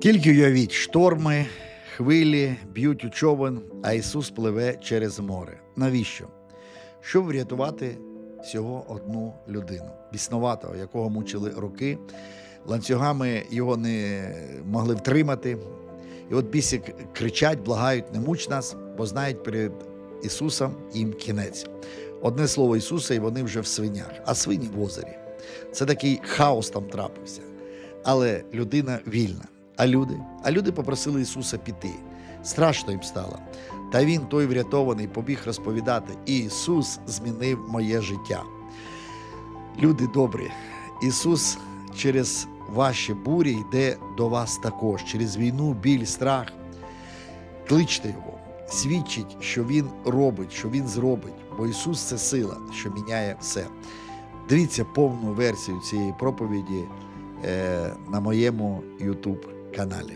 Тільки уявіть, шторми, хвилі б'ють у човен, а Ісус пливе через море. Навіщо? Щоб врятувати всього одну людину, біснуватого, якого мучили роки, ланцюгами його не могли втримати. І от бісі кричать, благають, не муч нас, бо знають перед Ісусом їм кінець. Одне слово Ісуса, і вони вже в свинях, а свині в озері. Це такий хаос там трапився. Але людина вільна. А люди? А люди попросили Ісуса піти. Страшно їм стало. Та він, той врятований, побіг розповідати: Ісус змінив моє життя. Люди добрі, Ісус через ваші бурі йде до вас також, через війну, біль, страх. Кличте Його, свідчить, що Він робить, що Він зробить, бо Ісус це сила, що міняє все. Дивіться повну версію цієї проповіді е, на моєму YouTube canales.